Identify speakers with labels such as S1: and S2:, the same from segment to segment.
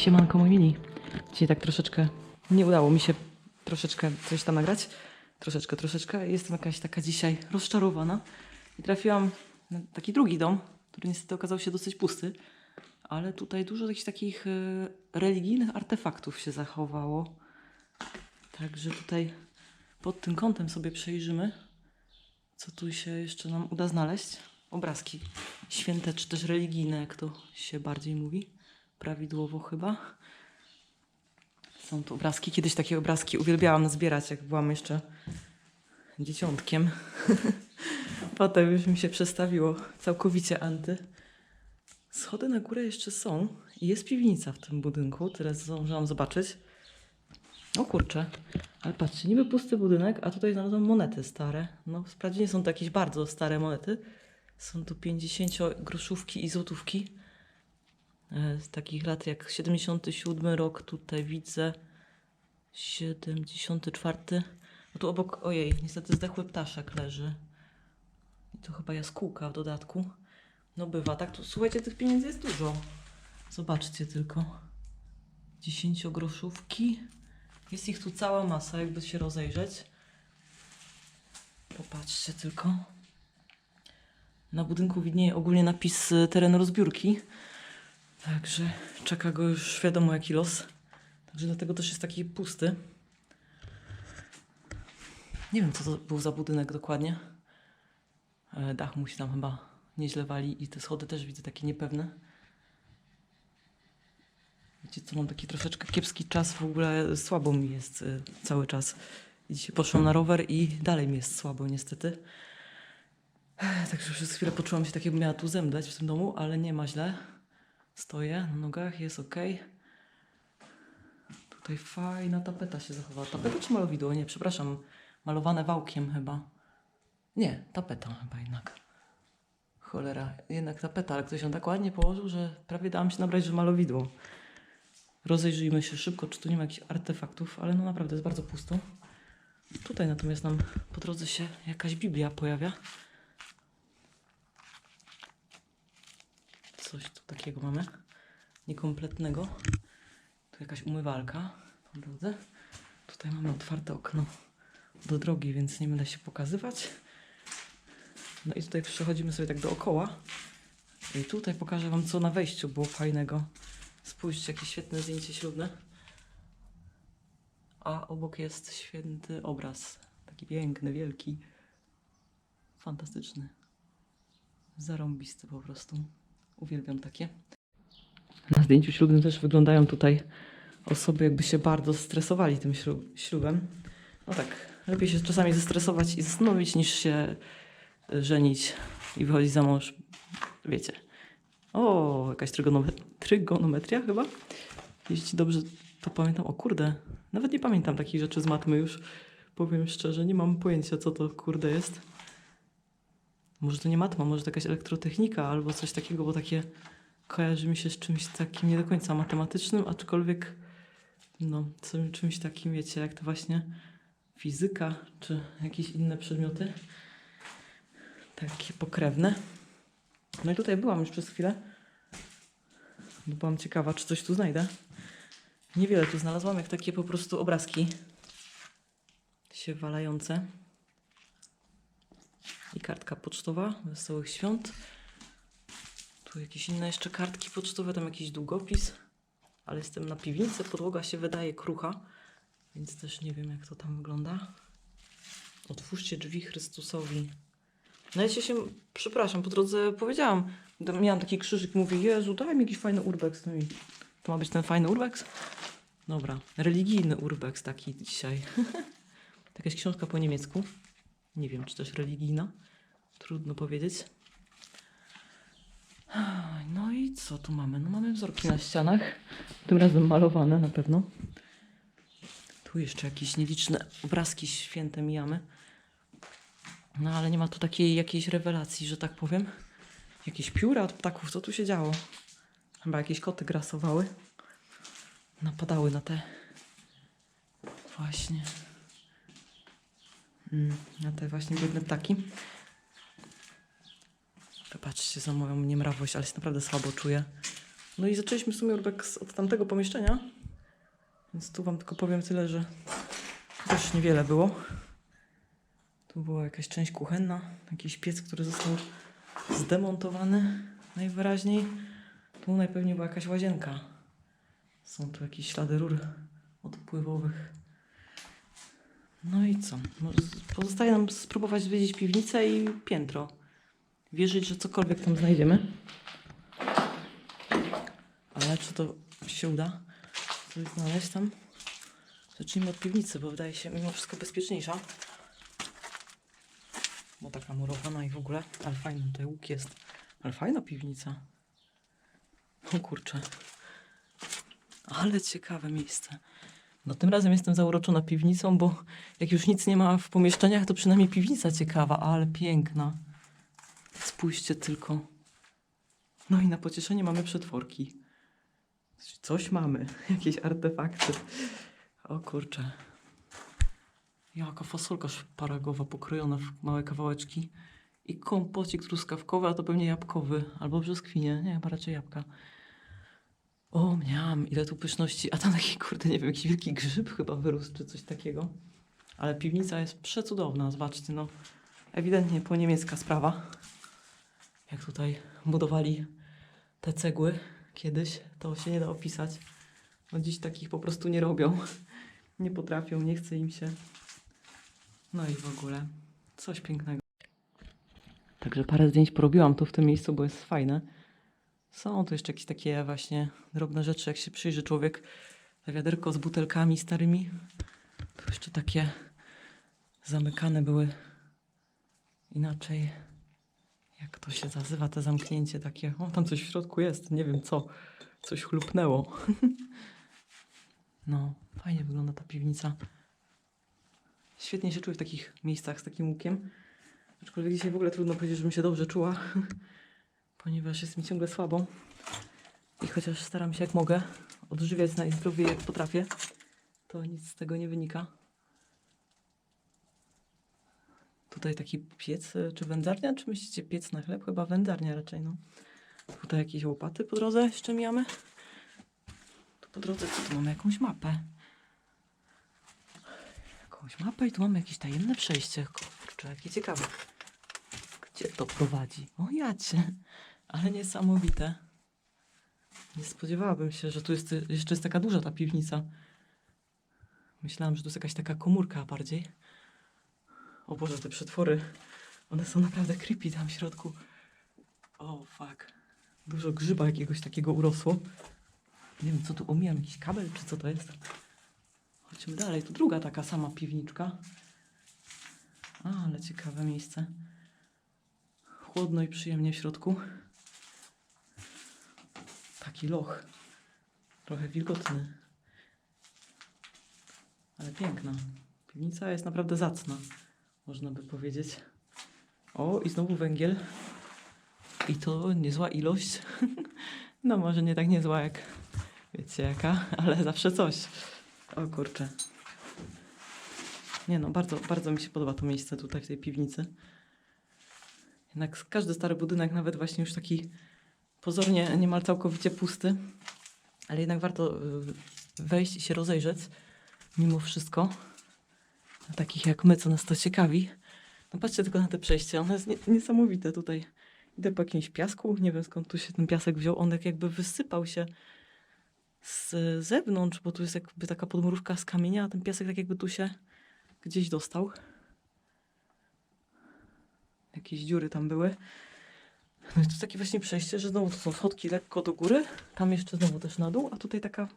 S1: Siemanko moi mili. Dzisiaj tak troszeczkę nie udało mi się troszeczkę coś tam nagrać. Troszeczkę, troszeczkę. Jestem jakaś taka dzisiaj rozczarowana. I trafiłam na taki drugi dom, który niestety okazał się dosyć pusty. Ale tutaj dużo jakichś takich e, religijnych artefaktów się zachowało. Także tutaj pod tym kątem sobie przejrzymy, co tu się jeszcze nam uda znaleźć. Obrazki święte czy też religijne, jak to się bardziej mówi. Prawidłowo chyba. Są tu obrazki. Kiedyś takie obrazki uwielbiałam zbierać, jak byłam jeszcze dzieciątkiem. Potem już mi się przestawiło całkowicie anty. Schody na górę jeszcze są jest piwnica w tym budynku. Tyle zdążyłam zobaczyć. O kurczę, ale patrzcie, niby pusty budynek, a tutaj znalazłam monety stare. No, wprawdzie nie są to jakieś bardzo stare monety. Są to 50 groszówki i złotówki. E, Z takich lat jak 77 rok, tutaj widzę 74. No tu obok, ojej, niestety zdechły ptaszek leży. I to chyba jaskółka w dodatku. No bywa, tak? Tu, słuchajcie, tych pieniędzy jest dużo. Zobaczcie tylko. 10 groszówki. Jest ich tu cała masa, jakby się rozejrzeć. Popatrzcie tylko. Na budynku widnieje ogólnie napis y, teren rozbiórki. Także czeka go już wiadomo jaki los. Także dlatego też jest taki pusty. Nie wiem co to był za budynek dokładnie. Dach musi tam chyba nieźle wali i te schody też widzę takie niepewne. Wiecie co, mam taki troszeczkę kiepski czas, w ogóle słabo mi jest y, cały czas. Dzisiaj poszłam na rower i dalej mi jest słabo niestety. Także przez chwilę poczułam się tak, jakbym miała tu zemdleć w tym domu, ale nie ma źle. Stoję na nogach, jest ok. Tutaj fajna tapeta się zachowała. Tapeta czy malowidło? Nie, przepraszam. Malowane wałkiem chyba. Nie, tapeta chyba jednak. Cholera, jednak tapeta, ale ktoś ją tak ładnie położył, że prawie dałam się nabrać, że malowidło. Rozejrzyjmy się szybko, czy tu nie ma jakichś artefaktów, ale no naprawdę jest bardzo pusto. Tutaj natomiast nam po drodze się jakaś Biblia pojawia. Coś tu takiego mamy. Niekompletnego. Tu jakaś umywalka po drodze. Tutaj mamy otwarte okno do drogi, więc nie będę się pokazywać. No i tutaj przechodzimy sobie tak dookoła. I tutaj pokażę Wam, co na wejściu było fajnego. Spójrzcie, jakie świetne zdjęcie ślubne. A obok jest święty obraz. Taki piękny, wielki. Fantastyczny. Zarąbisty po prostu. Uwielbiam takie. Na zdjęciu ślubnym też wyglądają tutaj osoby, jakby się bardzo stresowali tym ślu- ślubem. No tak, lepiej się czasami zestresować i zastanowić, niż się y, żenić i wychodzić za mąż. Wiecie. O, jakaś trygonometria, trygonometria chyba? Jeśli dobrze to pamiętam. O kurde, nawet nie pamiętam takich rzeczy z matmy już. Powiem szczerze, nie mam pojęcia, co to kurde jest. Może to nie matma, może to jakaś elektrotechnika albo coś takiego, bo takie kojarzy mi się z czymś takim nie do końca matematycznym, aczkolwiek no, czymś takim, wiecie, jak to właśnie fizyka czy jakieś inne przedmioty. Takie pokrewne. No i tutaj byłam już przez chwilę. Bo byłam ciekawa, czy coś tu znajdę. Niewiele tu znalazłam, jak takie po prostu obrazki się walające. I kartka pocztowa Wesołych Świąt. Tu jakieś inne jeszcze kartki pocztowe, tam jakiś długopis. Ale jestem na piwnicy, podłoga się wydaje krucha, więc też nie wiem jak to tam wygląda. Otwórzcie drzwi Chrystusowi. No ja się, się przepraszam, po drodze powiedziałam, miałam taki krzyżyk, mówię, Jezu, daj mi jakiś fajny urbex. No i to ma być ten fajny urbex? Dobra, religijny urbex taki dzisiaj. Jakaś książka po niemiecku. Nie wiem, czy też religijna. Trudno powiedzieć. No i co tu mamy? No mamy wzorki na ścianach. Tym razem malowane na pewno. Tu jeszcze jakieś nieliczne obrazki święte mijamy. No ale nie ma tu takiej jakiejś rewelacji, że tak powiem. Jakieś pióra od ptaków, co tu się działo? Chyba jakieś koty grasowały. Napadały na te właśnie na te właśnie biedne ptaki. Wybaczcie za moją niemrawość, ale się naprawdę słabo czuję. No i zaczęliśmy w sumie z- od tamtego pomieszczenia. Więc tu wam tylko powiem tyle, że też niewiele było. Tu była jakaś część kuchenna, jakiś piec, który został zdemontowany najwyraźniej. Tu najpewniej była jakaś łazienka. Są tu jakieś ślady rur odpływowych. No i co? No, Pozostaje nam spróbować zwiedzić piwnicę i piętro. Wierzyć, że cokolwiek tam znajdziemy. Ale czy to się uda? Coś znaleźć tam? Zacznijmy od piwnicy, bo wydaje się mimo wszystko bezpieczniejsza. Bo taka murowana i w ogóle. Ale fajny tutaj łuk jest. Ale fajna piwnica. O kurczę. Ale ciekawe miejsce. No tym razem jestem zauroczona piwnicą, bo jak już nic nie ma w pomieszczeniach, to przynajmniej piwnica ciekawa, ale piękna. Spójrzcie tylko. No i na pocieszenie mamy przetworki. Coś mamy, jakieś artefakty. O kurczę. Jaka fasolka szparagowa pokrojona w małe kawałeczki. I kompocik truskawkowy, a to pewnie jabłkowy. Albo brzoskwinie. Nie, chyba raczej jabłka. O, miałam, ile tu pyszności. A tam taki, kurde, nie wiem, jakiś wielki grzyb chyba wyrósł, czy coś takiego. Ale piwnica jest przecudowna, zobaczcie, no. Ewidentnie po niemiecka sprawa. Jak tutaj budowali te cegły kiedyś, to się nie da opisać. No dziś takich po prostu nie robią. Nie potrafią, nie chce im się. No i w ogóle coś pięknego. Także parę zdjęć porobiłam tu w tym miejscu, bo jest fajne. Są tu jeszcze jakieś takie właśnie drobne rzeczy, jak się przyjrzy człowiek. To wiaderko z butelkami starymi. Tu jeszcze takie zamykane były inaczej. Jak to się nazywa, te zamknięcie takie. O, tam coś w środku jest, nie wiem co. Coś chlupnęło. no, fajnie wygląda ta piwnica. Świetnie się czuję w takich miejscach z takim łukiem. Aczkolwiek dzisiaj w ogóle trudno powiedzieć, żebym się dobrze czuła, ponieważ jest mi ciągle słabo. I chociaż staram się jak mogę odżywiać najzdrowiej jak potrafię, to nic z tego nie wynika. Tutaj taki piec, e, czy wędzarnia, czy myślicie piec na chleb? Chyba wędzarnia raczej, no. Tutaj jakieś łopaty po drodze jeszcze mijamy. Tu po drodze co tu mamy? Jakąś mapę. Jakąś mapę i tu mamy jakieś tajemne przejście. Kurczę, jakie ciekawe. Gdzie to prowadzi? O jacie. Ale niesamowite. Nie spodziewałabym się, że tu jest jeszcze jest taka duża ta piwnica. Myślałam, że to jest jakaś taka komórka bardziej. O Boże, te przetwory. One są naprawdę creepy tam w środku. O fuck. Dużo grzyba jakiegoś takiego urosło. Nie wiem, co tu omijam, jakiś kabel, czy co to jest. Chodźmy dalej. Tu druga taka sama piwniczka. A, ale ciekawe miejsce. Chłodno i przyjemnie w środku. Taki loch. Trochę wilgotny. Ale piękna. Piwnica jest naprawdę zacna, można by powiedzieć. O, i znowu węgiel. I to niezła ilość. No może nie tak niezła jak wiecie jaka, ale zawsze coś. O kurczę. Nie no, bardzo, bardzo mi się podoba to miejsce tutaj w tej piwnicy. Jednak każdy stary budynek, nawet właśnie już taki pozornie niemal całkowicie pusty, ale jednak warto y, wejść i się rozejrzeć mimo wszystko. Dla takich jak my, co nas to ciekawi. No patrzcie tylko na te przejście, ono jest nie, niesamowite tutaj. Idę po jakimś piasku, nie wiem skąd tu się ten piasek wziął, on tak jakby wysypał się z zewnątrz, bo tu jest jakby taka podmurówka z kamienia, a ten piasek tak jakby tu się gdzieś dostał. Jakieś dziury tam były. No i tu takie właśnie przejście, że znowu to są schodki lekko do góry, tam jeszcze znowu też na dół, a tutaj taka,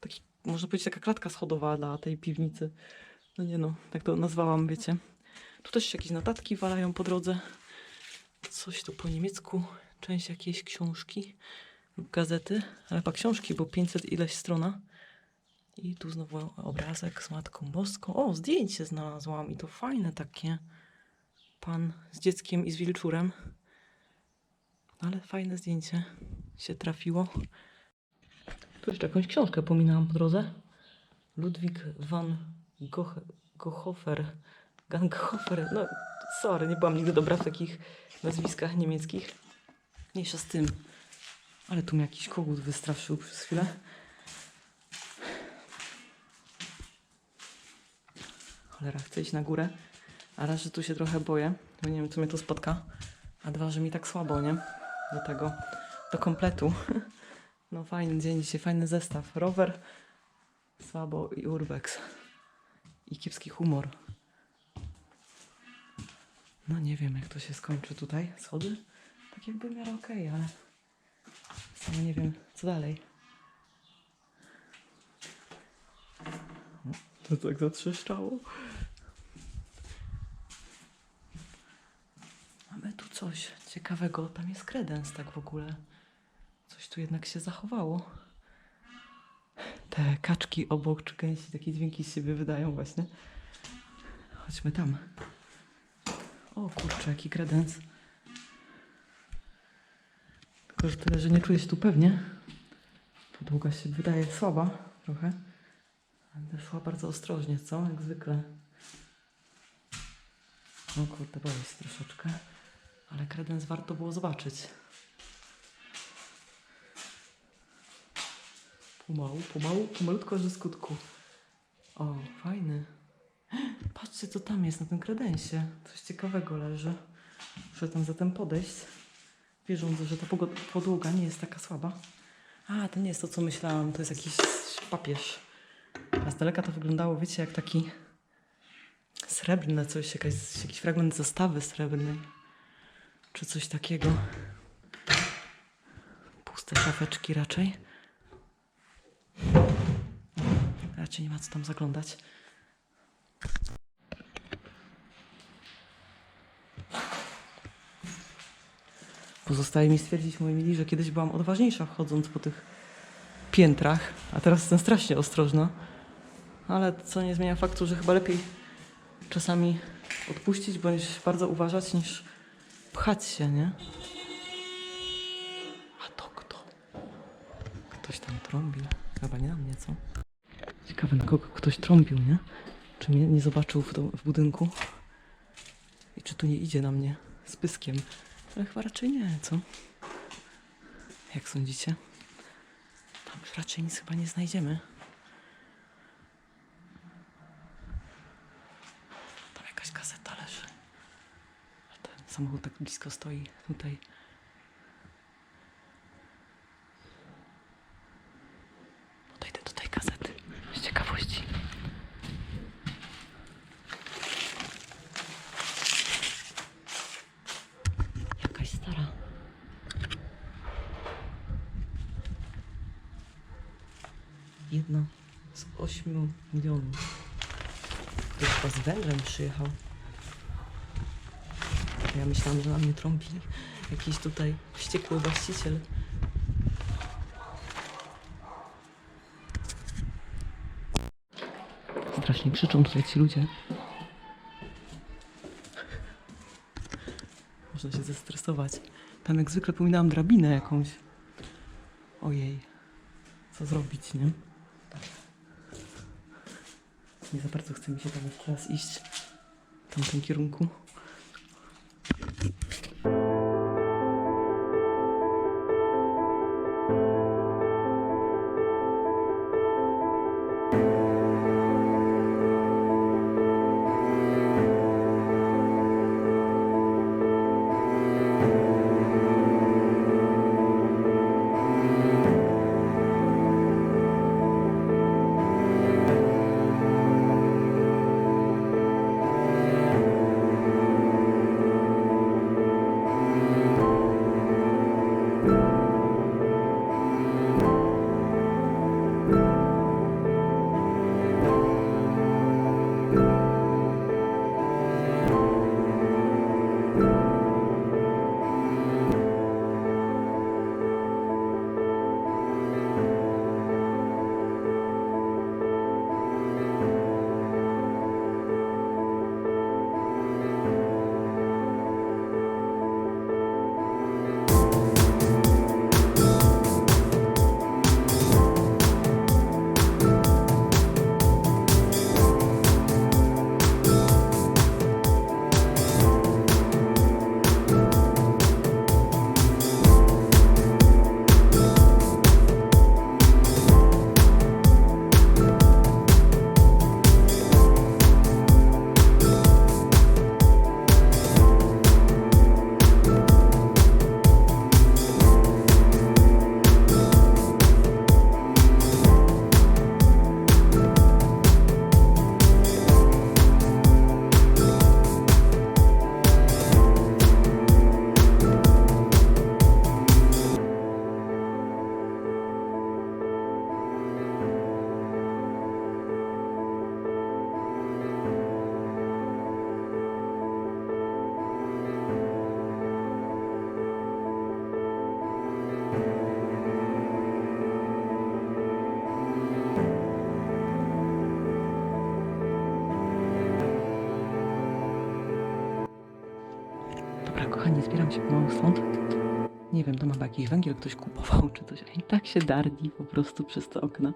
S1: taki, można powiedzieć taka klatka schodowa dla tej piwnicy. No nie no, tak to nazwałam, wiecie. Tu też się jakieś notatki walają po drodze. Coś tu po niemiecku, część jakiejś książki lub gazety, ale chyba książki, bo 500 ileś strona. I tu znowu obrazek z Matką Boską. O, zdjęcie znalazłam i to fajne takie. Pan z dzieckiem i z wilczurem. Ale fajne zdjęcie się trafiło. Tu jeszcze jakąś książkę pominęłam po drodze. Ludwik van Gogh Gohofer. Ganghofer. No, sorry, nie byłam nigdy dobra w takich nazwiskach niemieckich. Mniejsza z tym. Ale tu mnie jakiś kogut wystraszył przez chwilę. Cholera, chcę iść na górę. A raz, że tu się trochę boję, bo nie wiem, co mnie tu spotka. A dwa, że mi tak słabo, nie? Do tego, do kompletu. No fajny dzień dzisiaj, fajny zestaw. Rower, słabo i urbex. I kiepski humor. No nie wiem, jak to się skończy tutaj. Schody? Tak jakby w miarę okej, ale sama nie wiem, co dalej. To tak zatrzeszczało. Mamy tu coś ciekawego. Tam jest kredens tak w ogóle. Coś tu jednak się zachowało. Te kaczki obok czy gęsi takie dźwięki z siebie wydają właśnie. Chodźmy tam. O kurczę, jaki kredens. Tylko, że tyle, że nie czuję się tu pewnie. Podłoga się wydaje słaba trochę. Będę szła bardzo ostrożnie, co? Jak zwykle. O kurde, boję się troszeczkę. Ale kredens warto było zobaczyć. Pomału, pomału, pomalutko ze skutku. O, fajny. Patrzcie, co tam jest na tym kredensie. Coś ciekawego leży. Muszę tam zatem podejść. Wierząc, że ta podłoga nie jest taka słaba. A, to nie jest to, co myślałam. To jest jakiś papież. A z daleka to wyglądało, wiecie, jak taki srebrne coś, jakaś, jakiś fragment zastawy srebrnej. Czy coś takiego. Puste szafeczki raczej. Raczej nie ma co tam zaglądać. Pozostaje mi stwierdzić, moi mili, że kiedyś byłam odważniejsza wchodząc po tych piętrach, a teraz jestem strasznie ostrożna. Ale co nie zmienia faktu, że chyba lepiej czasami odpuścić bądź bardzo uważać niż pchać się, nie? A to kto? Ktoś tam trąbił. Chyba nie na mnie, co? Ciekawe, na kogo ktoś trąbił, nie? Czy mnie nie zobaczył w, w budynku? I czy tu nie idzie na mnie z pyskiem? Ale chyba raczej nie, co? Jak sądzicie? Tam już raczej nic chyba nie znajdziemy. Tam jakaś kaseta leży. A ten samochód tak blisko stoi tutaj. Podejdę do tej kasety z ciekawości. Jakaś stara. Jedna z ośmiu milionów. Ktoś chyba z węglem przyjechał. Ja myślałam, że na mnie trąbi jakiś tutaj wściekły właściciel. Strasznie krzyczą tutaj ci ludzie. Można się zestresować. Tam jak zwykle pominęłam drabinę jakąś. Ojej. Co zrobić, nie? Nie za bardzo chce mi się tam jeszcze raz iść. W tamtym kierunku. Się pomału stąd. Nie wiem, tam chyba jakiś węgiel ktoś kupował czy coś. I tak się darli po prostu przez te okna,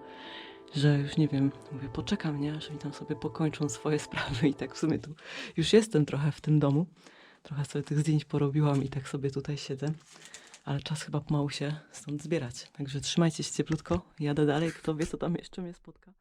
S1: że już nie wiem, mówię, poczekam, nie, aż mi tam sobie pokończą swoje sprawy i tak w sumie tu już jestem trochę w tym domu. Trochę sobie tych zdjęć porobiłam i tak sobie tutaj siedzę. Ale czas chyba pomału się stąd zbierać. Także trzymajcie się cieplutko. Jadę dalej. Kto wie, co tam jeszcze mnie spotka.